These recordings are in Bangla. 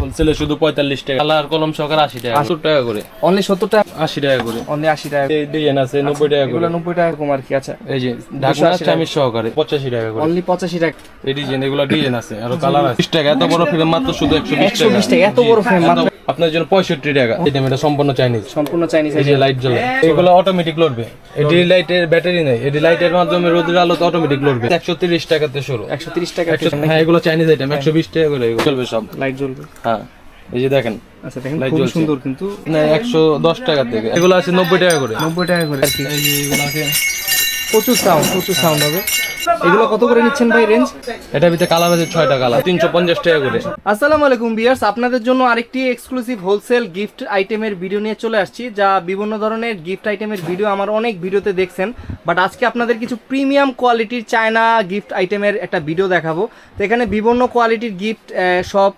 হোলসেলে শুধু পঁয়তাল্লিশ টাকা। কালার কলম সহকার আশি টাকা সত্তর টাকা করে। অনলি সত্তর টাকা। আশি টাকা করে। অনলি আশি টাকা ডিজাইন আছে নব্বই টাকা করে। নব্বই টাকা কম আর কি আচ্ছা। এই যে 280 সহকারে। পঁচাশি টাকা করে। অনলি পঁচাশি টাকা। এই ডিজাইন এগুলো ডিজাইন আছে আর কালার আছে। বিশ টাকা এত বড় ফ্রেম মাত্র শুধু একশো বিশ টাকা। এত বড় ফ্রেম মাত্র। আপনার জন্য পঁয়ষট্টি টাকা। এটা এটা সম্পূর্ণ চাইনিজ সম্পূর্ণ চাইনিজ এই যে লাইট জ্বলে। এগুলো অটোমেটিক লড়বে এডি লাইটের ব্যাটারি নেই। এডি লাইটের মাধ্যমে রোদের আলোতে অটোমেটিক লড়বে একশো তিরিশ টাকাতে শুরু। একশো তিরিশ টাকা হ্যাঁ এগুলো চাইনিজ আইটেম একশো বিশ টাকা করে চলবে সব। লাইট জ্বলবে। হ্যাঁ এই যে দেখেন আচ্ছা দেখেন খুব সুন্দর কিন্তু। না একশো দশ টাকা থেকে। এগুলো আছে নব্বই টাকা করে। নব্বই টাকা করে। আর কি এগুলো আছে প্রচুর সাউন্ড প্রচুর সাউন্ড হবে। এগুলো কত করে নিচ্ছেন ভাই রেঞ্জ এটার ভিতরে কালার আছে ছয়টা কালার তিনশো পঞ্চাশ টাকা করে। আসসালামু আলাইকুম বিয়ার্স আপনাদের জন্য আরেকটি এক্সক্লুসিভ হোলসেল গিফট আইটেমের ভিডিও নিয়ে চলে আসছি যা বিভিন্ন ধরনের গিফট আইটেমের ভিডিও আমার অনেক ভিডিওতে দেখছেন। বাট আজকে আপনাদের কিছু প্রিমিয়াম কোয়ালিটির চায়না গিফট আইটেমের একটা ভিডিও দেখাবো। তো এখানে বিভিন্ন কোয়ালিটির গিফট সব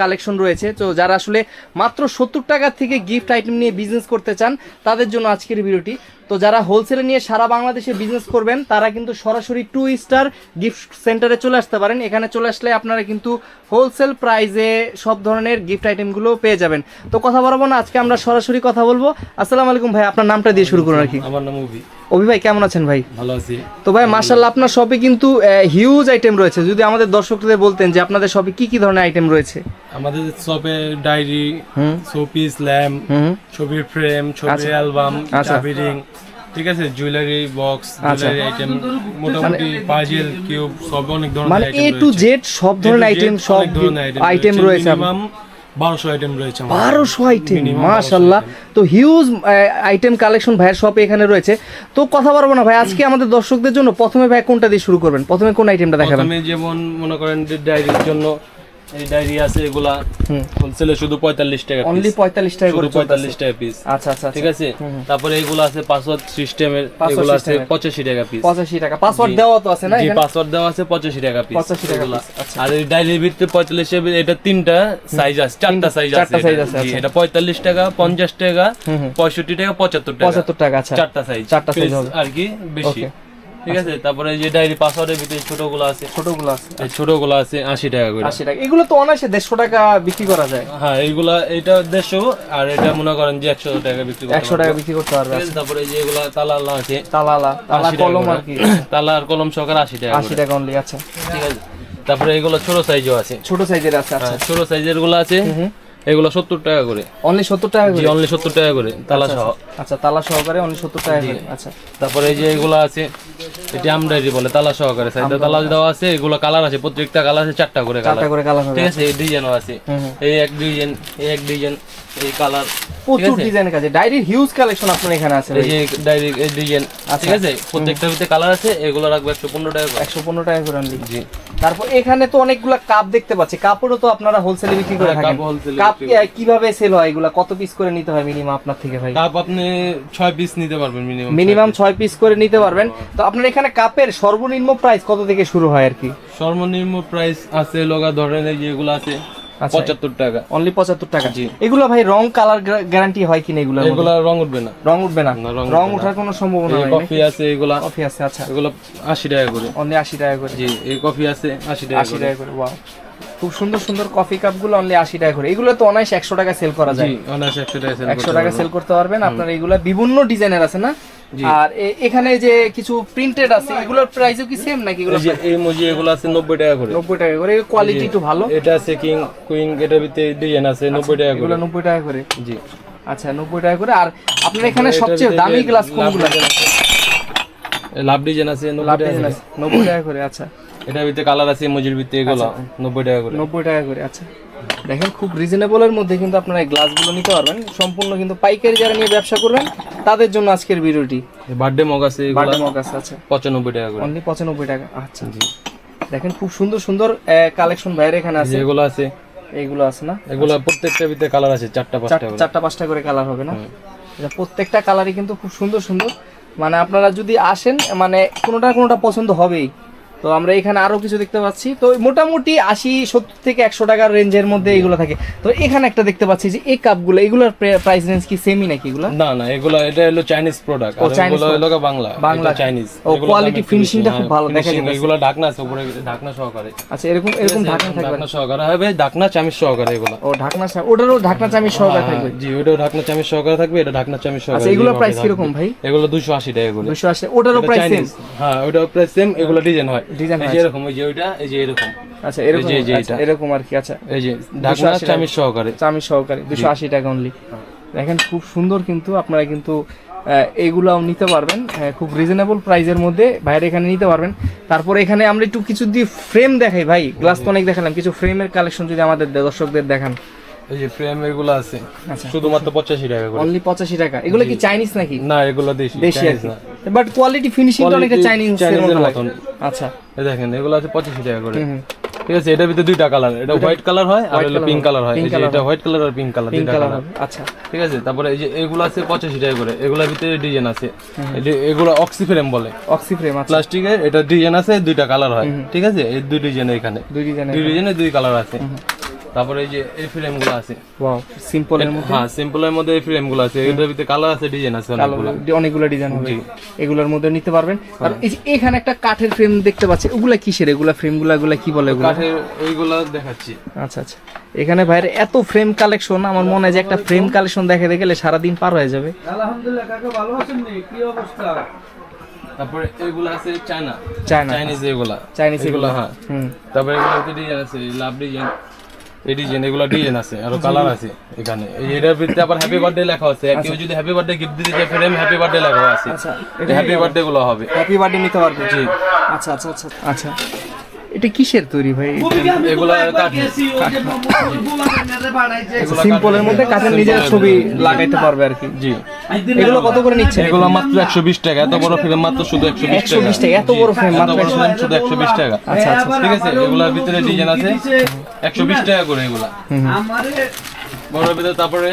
কালেকশন রয়েছে। তো যারা আসলে মাত্র সত্তর টাকা থেকে গিফট আইটেম নিয়ে বিজনেস করতে চান, তাদের জন্য আজকের ভিডিওটি। তো যারা হোলসেলে নিয়ে সারা বাংলাদেশে বিজনেস করবেন, তারা কিন্তু সরাসরি টু স্টার গিফট সেন্টারে চলে আসতে পারেন। এখানে চলে আসলে আপনারা কিন্তু হোলসেল প্রাইজে সব ধরনের গিফট আইটেমগুলো পেয়ে যাবেন। তো কথা বলব না, আজকে আমরা সরাসরি কথা বলব। আসসালামু আলাইকুম ভাই, আপনার নামটা দিয়ে শুরু করুন আর কি। আমার নাম মুভি অভি ভাই কেমন আছেন ভাই? ভালো আছি। তো ভাই মার্শাল্লাহ আপনার শপে কিন্তু হিউজ আইটেম রয়েছে। যদি আমাদের দর্শকদের বলতেন যে আপনাদের শপে কি কি ধরনের আইটেম রয়েছে? আমাদের শপে ডায়েরি শোপিস ল্যাম্প ছবির ফ্রেম। ছবির অ্যালবাম। চাবি রিং ঠিক আছে? Jewellery box. জুয়েলারি আইটেম মোটামুটি পাজেল কিউব সব অনেক ধরনের মানে এ টু জেড সব ধরনের আইটেম সব আইটেম রয়েছে। বারোশো আইটেম রয়েছে আমাদের। বারোশো আইটেম Minimum মাশাল্লাহ তো হিউজ আইটেম কালেকশন ভাইয়ের শপে এখানে রয়েছে। তো কথা বলব না ভাই আজকে আমাদের দর্শকদের জন্য প্রথমে ভাই কোনটা দিয়ে শুরু করবেন? প্রথমে কোন আইটেমটা দেখাবেন? প্রথমে যেমন মনে করেন ডায়েরির জন্য এই ডায়েরি আছে এগুলা হোলসেলে শুধু পঁয়তাল্লিশ টাকা অনলি piece। পঁয়তাল্লিশ টাকা করে শুধু পঁয়তাল্লিশ টাকা পিস আচ্ছা আচ্ছা ঠিক আছে? তারপরে এগুলো আছে পাসওয়ার্ড সিস্টেমের এগুলো আছে system এর। পঁচাশি টাকা পিস পঁচাশি টাকা। পাসওয়ার্ড দেওয়া তো আছে না জি পাসওয়ার্ড দেওয়া আছে পঁচাশি টাকা পিস 85 টাকা আচ্ছা। আর এই ডায়েরির ভিতরে পঁয়তাল্লিশ এটা তিনটা সাইজ আছে চারটা সাইজ আছে চারটা এটা। আছে, আচ্ছা। এটা পঁয়তাল্লিশ টাকা পঞ্চাশ টাকা পঁয়ষট্টি টাকা পঁচাত্তর টাকা। পঁচাত্তর টাকা আচ্ছা। চারটা সাইজ চারটা হবে। আর কি বেশি. ঠিক আছে? তারপরে যে ডায়েরি পাসওয়ার্ডের ভিতরে ছোটগুলো আছে। ছোটগুলো আছে। ছোটগুলো আছে আশি টাকা করে। আশি টাকা। এগুলো তো অনায়াসে দেড়শো টাকা বিক্রি করা যায়। হ্যাঁ এইগুলা এটা দেড়শো আর এটা মনে করেন যে একশো টাকা বিক্রি করতে একশো টাকা বিক্রি করতে পারবে। তারপরে যে এগুলা তালা আছে। তালালা তালা কলম আর কি। তালা আর কলম সহকার আশি টাকা আশি টাকা অনলি আচ্ছা। ঠিক আছে। তারপরে এগুলো ছোট সাইজও আছে। ছোট সাইজের আছে আচ্ছা। হ্যাঁ, ছোট সাইজেরগুলো আছে। এগুলো সত্তর টাকা করে। অনলি সত্তর টাকা করে? অনলি সত্তর টাকা করে তালা সহ আচ্ছা তালা সহকারে অনলি সত্তর টাকা করে আচ্ছা। তারপরে এই যে এগুলো আছে এটি আমডাইরি বলে তালা সহকারে সাইডে তালা দেওয়া আছে এগুলো কালার আছে প্রত্যেকটা কালার আছে চারটা করে কালার। করে কালার ঠিক আছে এই ডিজাইনও আছে। এই এক ডিজাইন এই এক ডিজাইন এই কালার। প্রচুর ডিজাইনের কাছে ডায়েরির হিউজ কালেকশন আপনার এখানে আছে এই যে ডিজাইন ঠিক আছে? প্রত্যেকটার ভিতরে কালার আছে এগুলো রাখবে একশো পনেরো টাকা করে। একশো পনেরো টাকা করে অনলি জি। তারপর এখানে তো অনেকগুলা কাপ দেখতে পাচ্ছি। কাপড়ও তো আপনারা হোলসেলে বিক্রি করে হ্যাঁ, থাকেন। কাপ কীভাবে সেল হয় এগুলা? কত পিস করে নিতে হয় মিনিমাম আপনার থেকে ভাই? কাপ আপনি ছয় পিস নিতে পারবেন মিনিমাম মিনিমাম ছয় পিস করে নিতে পারবেন। তো আপনার এখানে কাপের সর্বনিম্ন প্রাইস কত থেকে শুরু হয় আর কি? সর্বনিম্ন প্রাইস আছে লগা ধরেন এই যেগুলো আছে। আচ্ছা। পঁচাত্তর টাকা। অনলি পঁচাত্তর টাকা। জি। এগুলো ভাই রং কালার গ্যারান্টি হয় কিনা এগুলো এগুলা রং উঠবে না। রং উঠবে না? রং ওঠার কোনো সম্ভাবনা নাই কফি আছে এগুলা কফি আছে আচ্ছা। এগুলো আশি টাকা করে। অনলি আশি টাকা করে। জি এই কফি আছে আশি টাকা আশি টাকা করে ওয়াও খুব সুন্দর সুন্দর কফি কাপগুলো অনলি আশি টাকা করে। এগুলো তো অনায়াসে একশো টাকা সেল করা যায়। একশো টাকা। সেল করতে পারবেন। আপনার এগুলো বিভিন্ন ডিজাইনের আছে না। আর এখানে যে কিছু প্রিন্টেড আছে এগুলোর প্রাইসও কি সেম নাকি এগুলো? এই মুজি এগুলো আছে নব্বই টাকা করে। নব্বই টাকা করে কোয়ালিটি একটু ভালো? এটা আছে কিং কুইং এটার ভিতরে ডিজাইন আছে নব্বই টাকা করে। এগুলো নব্বই টাকা করে? জি। আচ্ছা নব্বই টাকা করে। আর আপনার এখানে সবচেয়ে দামি গ্লাস কোনগুলো? আছে। লাভ ডিজাইন আছে নব্বই লাভ টাকা ডিজাইন করে। আছে নব্বই টাকা করে আচ্ছা। এটার ভিতরে কালার আছে মুজির ভিতরে এগুলো নব্বই টাকা করে। নব্বই টাকা করে আচ্ছা। দেখেন খুব রিজনেবলের মধ্যে কিন্তু আপনারা এই গ্লাসগুলো নিতে পারবেন। সম্পূর্ণ কিন্তু পাইকারি যারা নিয়ে ব্যবসা করবেন তাদের জন্য আজকের ভিডিওটি। বার্থডে মগ আছে এগুলো। বার্থডে মগ আছে আচ্ছা। পঁচানব্বই টাকা করে। অনলি পঁচানব্বই টাকা আচ্ছা। জি। দেখেন খুব সুন্দর সুন্দর কালেকশন বাইরে এখানে আছে। এগুলো আছে। এগুলো আছে না? এগুলো প্রত্যেকটা ভিতরে কালার আছে চারটা পাঁচটা করে। চারটা পাঁচটা করে কালার হবে না? এটা প্রত্যেকটা কালারই কিন্তু খুব সুন্দর সুন্দর। মানে আপনারা যদি আসেন মানে কোনোটা কোনোটা পছন্দ হবেই। তো আমরা এখানে আরও কিছু দেখতে পাচ্ছি। তো মোটামুটি আশি সত্তর থেকে একশো টাকার রেঞ্জের মধ্যে এগুলো থাকে। তো এখানে একটা দেখতে পাচ্ছি যে এই কাপগুলো এগুলোর প্রাইস রেঞ্জ কি সেমই নাকি এগুলো? না না এগুলো এটা হলো চাইনিজ প্রোডাক্ট ও, আর এগুলো হলো বাংলা। বাংলা। চাইনিজ ও, quality finishing টা খুব ভালো দেখা যাচ্ছে। এগুলো ঢাকনা আছে উপরে ঢাকনা সহকারে। আচ্ছা এরকম এরকম ঢাকনা থাকবে। ঢাকনা সহকারে হবে ঢাকনা চামিচ সহকারে এগুলো। ও ঢাকনা ওটারও ঢাকনা চামি সহকারে থাকবে। জি ওটাও ঢাকনা চামিচ সহকারে থাকবে এটা ঢাকনা চামিচ সহকারে আচ্ছা দুইভাবে প্রাইস থাকবে। কীরকম ভাই? এগুলো 280 টাকা দুশো আশি ওটারও এটা প্রাইস সেম হ্যাঁ ওটাও প্রাইস সেম এগুলো ডিজাইন হয়। এই যে এরকম এই যে ওইটা এই যে এরকম। আচ্ছা এরকম এই যে- যে আচ্ছা, এটা। এরকম আর কি আচ্ছা। এই যে ঢাকনা 280 চামিচ সহকারে। সহকারে দুশো আশি টাকা অনলি দেখেন খুব সুন্দর কিন্তু আপনারা কিন্তু আহ, এইগুলাও নিতে পারবেন খুব রিজনেবল প্রাইসের মধ্যে বাইরে এখানে নিতে পারবেন। তারপরে এখানে আমরা একটু কিছু দিয়ে ফ্রেম দেখাই ভাই গ্লাস তো অনেক দেখালাম কিছু ফ্রেমের কালেকশন যদি আমাদের দর্শকদের দেখান। এই যে ফ্রেম এগুলো আছে। আচ্ছা। শুধুমাত্র 85 টাকা করে। অনলি পঁচাশি টাকা। এগুলো কি চাইনিজ নাকি? না এগুলো দেশি। দেশি না। বাট কোয়ালিটি অনেকটা Quality চাইনিজ এর মতো মতন। আচ্ছা। এই দেখেন এগুলো আছে 85 টাকা করে। ঠিক আছে এটার ভিতরে দুইটা কালার এটা হোয়াইট কালার হয় আর হলো পিঙ্ক কালার হয়। এই যে এটা হোয়াইট কালার আর পিঙ্ক কালার দুইটা কালার আচ্ছা। ঠিক আছে তারপরে এই যে এগুলো আছে 85 টাকা করে। এগুলোর ভিতরে ডিজাইন আছে। যে এগুলো অক্সি ফ্রেম বলে। অক্সি ফ্রেম আছে প্লাস্টিকের এটা ডিজাইন আছে দুইটা কালার হয়। ঠিক আছে এই দুই ডিজাইন এখানে। দুই ডিজাইনের দুই ডিজাইনে দুই কালার আছে। তারপরে এই যে এই ফ্রেমগুলো আছে ওয়াও সিম্পলের মধ্যে? হ্যাঁ সিম্পলের মধ্যে এই ফ্রেমগুলো আছে। এটার ভিতরে কালার আছে ডিজাইন আছে অনেকগুলো। অনেকগুলো ডিজাইন হবে। এগুলোর মধ্যে নিতে পারবেন। আর এই যে এখানে একটা কাঠের ফ্রেম দেখতে পাচ্ছি। ওগুলা কিসের? এগুলা ফ্রেমগুলো এগুলা কি বলে এগুলো? কাঠের এইগুলা দেখাচ্ছি। আচ্ছা আচ্ছা। এখানে ভাইয়ের এত ফ্রেম কালেকশন আমার মনে হয় যে একটা ফ্রেম কালেকশন দেখাতে গেলে সারাদিন পার হয়ে যাবে। তারপরে এগুলো আছে চায়না। চায়না। চাইনিজ এগুলা। চাইনিজ এগুলো এগুলো। হ্যাঁ। হুম। তারপরে এগুলোতে ডিজাইন আছে লাভ ডিজাইন এই ডিজাইন এগুলো ডিজাইন আছে আর কালার আছে এখানে। এই এটার ভিতরে আবার হ্যাপি বার্থডে লেখা আছে। কেউ যদি হ্যাপি বার্থডে গিফট দিতে চায় ফ্রেম হ্যাপি বার্থডে লেখা আছে। আচ্ছা এটা হ্যাপি বার্থডে গুলো হবে। হ্যাপি বার্থডে নিতে পারবে? জি। আচ্ছা আচ্ছা আচ্ছা। আচ্ছা। এটা কিসের তৈরি ভাই? এগুলো সিম্পলের মধ্যে কাঠের নিজের ছবি লাগাইতে পারবে আর কি। জি। এগুলো কত করে নিচ্ছে? এগুলো মাত্র একশো বিশ টাকা। এত বড় ফ্রেম মাত্র শুধু একশো বিশ একশো টাকা বিশ টাকা এত বড় ফ্রেম মাত্র শুধু একশো বিশ টাকা। আচ্ছা আচ্ছা। ঠিক আছে? এগুলোর ভিতরে ডিজাইন আছে। একশো বিশ টাকা করে এগুলা। বড় ভিতরে তারপরে?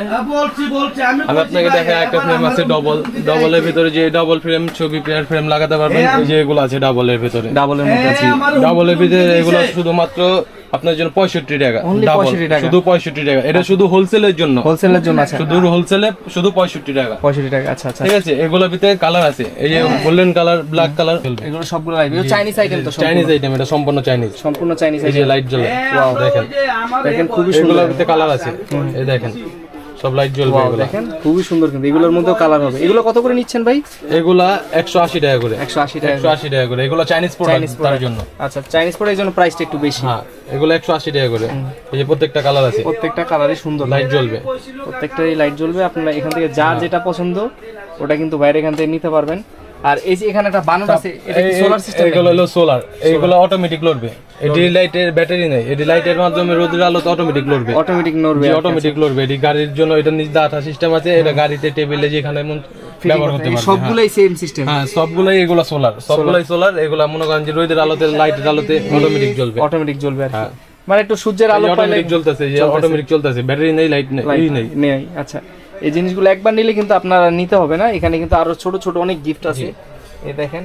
আমি আপনাকে দেখাই একটা ফ্রেম আছে ডবল ডবলের ভিতরে যে ডবল ফ্রেম ছবি পেয়ার ফ্রেম লাগাতে পারবেন এই যে এগুলো আছে ডাবলের ভিতরে। ডাবলের মধ্যে আছে। ডাবলের ভিতরে এগুলো শুধুমাত্র আপনার জন্য পঁয়ষট্টি টাকা Only ডাবল 65 টাকা। শুধু পঁয়ষট্টি টাকা। এটা শুধু হোলসেলের জন্য। হোলসেলের জন্য আছে শুধু হোলসেলে শুধু পঁয়ষট্টি টাকা। পঁয়ষট্টি টাকা আচ্ছা আচ্ছা। ঠিক আছে? এগুলোর ভিতরে কালার আছে। এই যে গোল্ডেন কালার ব্ল্যাক কালার এগুলো সবগুলো লাগবে চাইনিজ আইটেম তো চাইনিজ আইটেম এটা সম্পূর্ণ চাইনিজ সম্পূর্ণ চাইনিজ এই যে লাইট জ্বলে। দেখেন। দেখেন খুবই সুন্দর। ভিতরে কালার আছে। এই দেখেন। সব লাইট জ্বলবে এগুলো। দেখেন খুবই সুন্দর কিন্তু এগুলোর মধ্যেও কালার হবে। এগুলো কত করে নিচ্ছেন ভাই? এগুলা একশো আশি টাকা করে। একশো আশি টাকা একশো আশি টাকা করে। এগুলো চাইনিজ প্রোডাক্ট তার জন্য। আচ্ছা চাইনিজ পরে এই জন্য প্রাইসটা একটু বেশি। হ্যাঁ এগুলো একশো আশি টাকা করে। এই যে প্রত্যেকটা কালার আছে। প্রত্যেকটা কালারই সুন্দর। লাইট জ্বলবে। প্রত্যেকটাই লাইট জ্বলবে। আপনারা এখান থেকে যা যেটা পছন্দ ওটা কিন্তু বাইরে এখান থেকে নিতে পারবেন। আর এই যে এখানে একটা বানর আছে এটা কি সোলার সিস্টেম এগুলো হলো সোলার এইগুলো অটোমেটিক লড়বে। এটি লাইটের ব্যাটারি নেই এটি লাইটের মাধ্যমে রোদের আলোতে অটোমেটিক লড়বে। অটোমেটিক নড়বে অটোমেটিক লড়বে এটি গাড়ির জন্য এটা নিজ ডাটা সিস্টেম আছে এটা গাড়িতে টেবিলে যেখানে মন ব্যবহার করতে পারবে হ্যাঁ। সবগুলোই সেম সিস্টেম হ্যাঁ সবগুলাই এগুলো সোলার সবগুলাই সোলার এগুলা মনে করেন যে রোদের আলোতে লাইটের আলোতে অটোমেটিক জ্বলবে। অটোমেটিক জ্বলবে আর হ্যাঁ। মানে একটু সূর্যের আলো পাইলে অটোমেটিক জ্বলতেছে যে অটোমেটিক চলতেছে। ব্যাটারি নেই লাইট নেই। নেই আচ্ছা। এই জিনিসগুলো একবার নিলে কিন্তু আপনারা নিতে হবে না। এখানে কিন্তু আরও ছোট ছোট অনেক গিফট আছে। এই দেখেন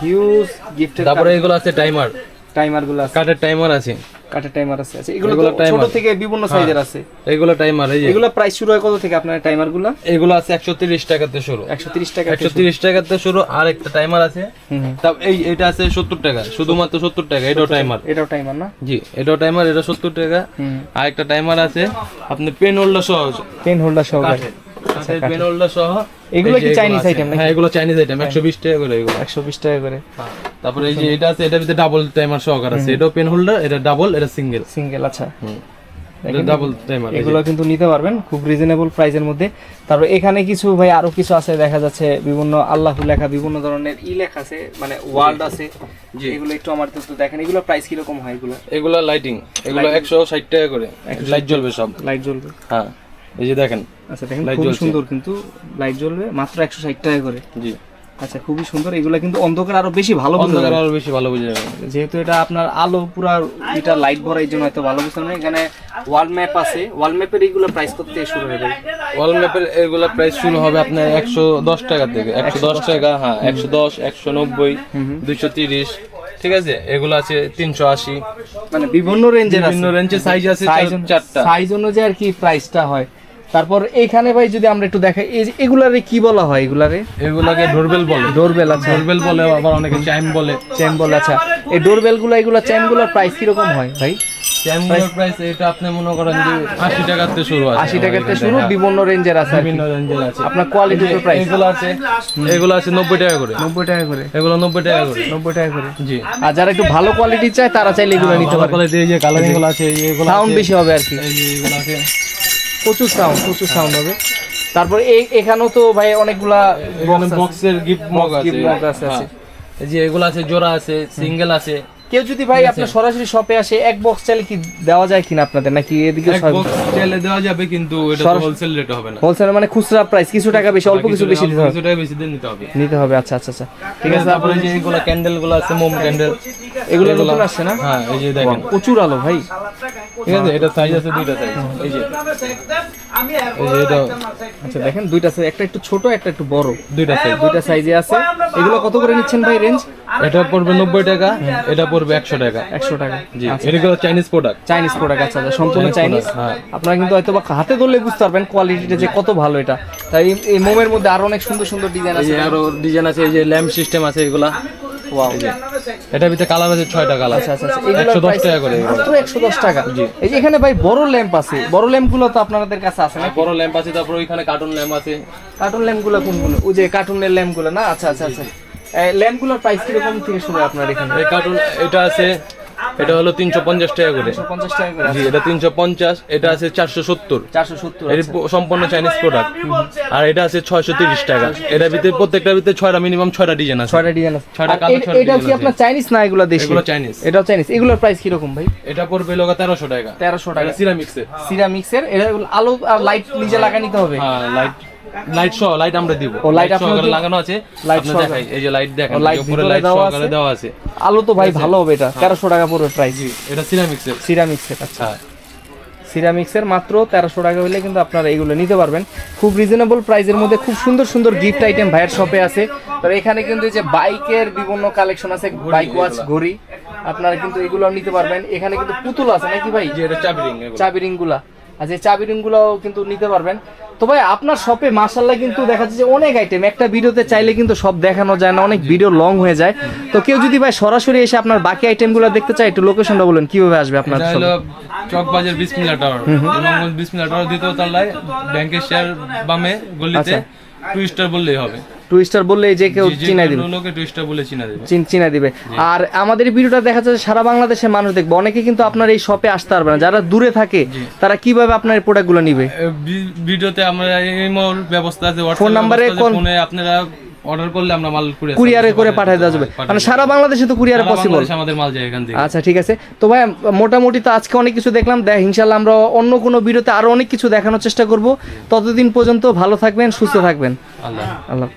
হিউজ গিফট তারপরে এগুলো আছে টাইমার টাইমারগুলো আছে। কাঠের টাইমার আছে। কাঠের টাইমার আছে। আচ্ছা এগুলো। ছোট থেকে বিভিন্ন সাইজের আছে। এগুলো টাইমার এই এগুলো প্রাইস শুরু হয় কত থেকে আপনার এগুলো আছে একশো তিরিশ টাকাতে শুরু। একশো তিরিশ টাকা একশো তিরিশ টাকাতে শুরু আর একটা টাইমার আছে। তা এই এটা আছে সত্তর টাকা শুধুমাত্র সত্তর টাকা এটাও টাইমার এটাও টাইমার না? জি এটাও টাইমার এটা সত্তর টাকা। আর একটা টাইমার আছে আপনি পেন হোল্ডার সহ। পেন হোল্ডার কাঠের। পেন হোল্ডার সহ। এগুলো কি চাইনিজ আইটেম হ্যাঁ এগুলো চাইনিজ আইটেম একশো বিশ টাকা করে এগুলো। একশো বিশ টাকা করে। তারপরে এই যে এটা আছে এটার ভিতরে ডাবল টাইমার সহকার আছে। এটাও পেন হোল্ডার এটা ডাবল এটা সিঙ্গেল সিঙ্গেল আচ্ছা। এটা ডাবল টাইমার এগুলো কিন্তু নিতে পারবেন খুব রিজনেবল প্রাইসের মধ্যে। তারপর এখানে কিছু ভাই আরও কিছু আছে দেখা যাচ্ছে বিভিন্ন আল্লাহ লেখা বিভিন্ন ধরনের ই লেখা আছে মানে ওয়ার্ড আছে। জি। এগুলো একটু আমার তো দেখেন এগুলো প্রাইস কীরকম হয় এগুলো? এগুলো লাইটিং এগুলো একশো ষাট টাকা করে। লাইট জ্বলবে সব। লাইট জ্বলবে। হ্যাঁ এই যে দেখেন আচ্ছা দেখেন জ্বলছে। সুন্দর কিন্তু লাইট জ্বলবে মাত্র একশো ষাট টাকা করে। জি। আচ্ছা খুবই সুন্দর। এগুলো কিন্তু অন্ধকার আরও বেশি ভালো বোঝা অন্ধকার। আরও বেশি ভালো বুঝে যাবে যেহেতু এটা আপনার আলো পুরা এটা লাইট ভরা এই জন্য হয়তো ভালো বুঝতে পারবেন এখানে ওয়াল ম্যাপ আছে। ওয়াল ম্যাপের এইগুলো প্রাইস কত থেকে শুরু হবে ওয়াল ম্যাপের এগুলো প্রাইস শুরু হবে আপনার একশো দশ টাকা থেকে। একশো দশ টাকা হ্যাঁ একশো দশ একশো নব্বই দুইশো তিরিশ ঠিক আছে? এগুলো আছে তিনশো আশি। মানে বিভিন্ন রেঞ্জের আছে। বিভিন্ন রেঞ্জের সাইজ আছে সাইজ চারটা। সাইজ অনুযায়ী আর কি প্রাইসটা হয়। তারপর এখানে ভাই যদি আমরা একটু দেখাই এই এগুলারে কি বলা হয় এগুলারে? এগুলাকে ডোরবেল বলে। ডোরবেল আছে ডোরবেল বলে আবার অনেকে চাইম বলে। চেন বলে আচ্ছা। এই ডোরবেলগুলো এগুলা চেনগুলোর প্রাইস কীরকম হয় ভাই? প্রাইস এটা আপনি মনে করেন যে আশি টাকার থেকে শুরু আছে। আশি টাকার থেকে শুরু হ্যাঁ, বিভিন্ন রেঞ্জের আছে আর কি। বিভিন্ন রেঞ্জের আছে। আপনার কোয়ালিটির প্রাইস এগুলো আছে এগুলো আছে নব্বই টাকা করে। নব্বই টাকা করে। এগুলো নব্বই টাকা করে। নব্বই টাকা করে। জি। আর যারা একটু ভালো কোয়ালিটি চায় তারা চাইলে এগুলো নিতে পারে। কোয়ালিটি এই যে কালারিংগুলো আছে এগুলো সাউন্ড বেশি হবে আর কি। এই যে এগুলো আছে। প্রচুর সাউন্ড প্রচুর সাউন্ড হবে। তারপর এই এখানেও তো ভাই অনেকগুলা বক্সের গিফট মগ আছে। আছে, আছে। হ্যাঁ। এই যে এগুলো আছে জোড়া আছে সিঙ্গেল আছে। কেউ যদি ভাই আপনার সরাসরি শপে আসে এক বক্স চাইলে কি দেওয়া যায় কিনা আপনাদের? নাকি এদিকে এক বক্স চাইলে দেওয়া যাবে কিন্তু এটা হোলসেল রেট হবে না। হোলসেল মানে খুচরা প্রাইস কিছু টাকা বেশি অল্প কিছু বেশি দিতে হবে। কিছু টাকা বেশি দিয়ে নিতে হবে। নিতে হবে আচ্ছা আচ্ছা আচ্ছা। ঠিক আছে তারপরে যে এগুলো ক্যান্ডেলগুলো আছে মোম ক্যান্ডেল এগুলো নতুন আসছে না? হ্যাঁ এই যে দেখেন। প্রচুর আলো ভাই। ঠিক আছে এটা সাইজ আছে দুইটা সাইজ এই যে। এটা আচ্ছা দেখেন দুইটা একটা একটু ছোট একটা একটু বড়। দুইটা সাইজ দুইটা সাইজে আছে। এগুলো কত করে নিচ্ছেন ভাই রেঞ্জ এটা পড়বে নব্বই টাকা এটা পড়বে একশো টাকা একশো টাকা। জি চাইনিজ প্রোডাক্ট চাইনিজ প্রোডাক্ট আচ্ছা আচ্ছা সম্পূর্ণ চাইনিজ হ্যাঁ। আপনারা কিন্তু হয়তো বা হাতে ধরলে বুঝতে পারবেন কোয়ালিটিটা যে কত ভালো এটা। তাই এই- মোমের মধ্যে আরও অনেক সুন্দর সুন্দর ডিজাইন আছে। আরও ডিজাইন আছে এই যে ল্যাম্প সিস্টেম আছে এগুলা। ওয়াও এটার ভিতরে কালার আছে ছয়টা কালার। আচ্ছা আচ্ছা আচ্ছা। একশো দশ টাকা করে। মাত্র একশো দশ টাকা। এই যে এখানে ভাই বড় ল্যাম্প আছে। বড় ল্যাম্পগুলো তো আপনাদের কাছে আছে না বড় ল্যাম্প আছে তারপর ওইখানে কার্টুন ল্যাম্প আছে। কার্টুন ল্যাম্পগুলো কোনগুলো? ওই যে কার্টুনের ল্যাম্পগুলো না? আচ্ছা আচ্ছা আচ্ছা। ল্যাম্পগুলোর প্রাইস কীরকম থেকে শুরু আপনার এখানে? এই কার্টুন এটা আছে এটা হলো তিনশো পঞ্চাশ টাকা করে। পঞ্চাশ টাকা করে জি এটা তিনশো পঞ্চাশ এটা আছে চারশো সত্তর। চারশো সত্তর এর সম্পূর্ণ চাইনিজ প্রোডাক্ট আর এটা আছে ছয়শো তিরিশ টাকা। এটার ভিতরে প্রত্যেকটার ভিতরে ছয়টা মিনিমাম ছয়টা ডিজাইন আছে। ছয়টা ডিজাইন আছে। ছয়টা colour, ছয়টা এটাও কি আপনার চাইনিজ না এগুলো দেশি? এগুলো চাইনিজ এটাও চাইনিজ এগুলোর প্রাইস কীরকম ভাই? এটা পড়বে লোক তেরোশো টাকা। তেরোশো টাকা। সিরামিক্সে সিরামিক্সের এটা আলো লাইট নিজে লাগা নিতে হবে। হ্যাঁ লাইট লাইট সহ লাইট আমরা দিব। ও, সহকারে দিব? লাগানো আছে। লাইট। দেখাই এই যে লাইট দেখেন এই উপরে লাইট দেওয়া সহকারে দেওয়া আছে। আলো তো ভাই ভালো হবে এটা। তেরোশো টাকা পড়বে প্রাইস এটা সিরামিক্সের সিরামিক্সের আচ্ছা। হ্যাঁ। সিরামিক্সের মাত্র তেরোশো টাকা হলে কিন্তু আপনারা এগুলো নিতে পারবেন। খুব রিজনেবল প্রাইসের মধ্যে খুব সুন্দর সুন্দর গিফট আইটেম ভাইয়ের শপে আছে। তো এখানে কিন্তু এই যে বাইকের বিভিন্ন কালেকশন আছে বাইক ওয়াচ ঘড়ি। আপনারা কিন্তু এগুলো নিতে পারবেন। এখানে কিন্তু পুতুল আছে নাকি ভাই? যে এটা চাবি রিং চাবি রিংগুলা। আচ্ছা চাবি রিং গুলাও কিন্তু নিতে পারবেন। তো ভাই আপনার শপে মার্শাল্লাহ কিন্তু দেখা যাচ্ছে যে অনেক আইটেম একটা ভিডিওতে চাইলে কিন্তু সব দেখানো যায় না অনেক ভিডিও লং হয়ে যায়। তো কেউ যদি ভাই সরাসরি এসে আপনার বাকি আইটেমগুলো দেখতে চায় একটু লোকেশনটা বলেন কীভাবে আসবে আপনার চকবাজার বিসমিল্লা টাওয়ার বিসমিল্লা টাওয়ার দ্বিতীয় তলায় ব্যাংকের শেয়ার বামে গলিতে। আচ্ছা। টুইস্টার বললেই হবে। টুইস্টার বললে যে কেউ চিনাই দিবে। লোকে টুইস্টার বলে চিনা দেবে। চিন- দিবে। আর আমাদের ভিডিওটা দেখা যাচ্ছে সারা বাংলাদেশের মানুষ দেখবে। অনেকে কিন্তু আপনার এই শপে আসতে পারবে না। যারা দূরে থাকে তারা কীভাবে আপনার প্রোডাক্টগুলো নিবে? ভিডিওতে আমরা এই ব্যবস্থা আছে ফোন নাম্বারে আপনারা অর্ডার করলে আমরা মাল কুরিয়ার কুরিয়ারে করে পাঠিয়ে দেওয়া যাবে। মানে সারা বাংলাদেশে তো কুরিয়ারে পসিবল আমাদের মাল যায় এখান থেকে। আচ্ছা ঠিক আছে। তো ভাই মোটামুটি তো আজকে অনেক কিছু দেখলাম। দেখ ইনশাআল্লাহ আমরা অন্য কোনো ভিডিওতে আরও অনেক কিছু দেখানোর চেষ্টা করব। ততদিন পর্যন্ত ভালো থাকবেন সুস্থ থাকবেন। আল্লাহ। আল্লাহ।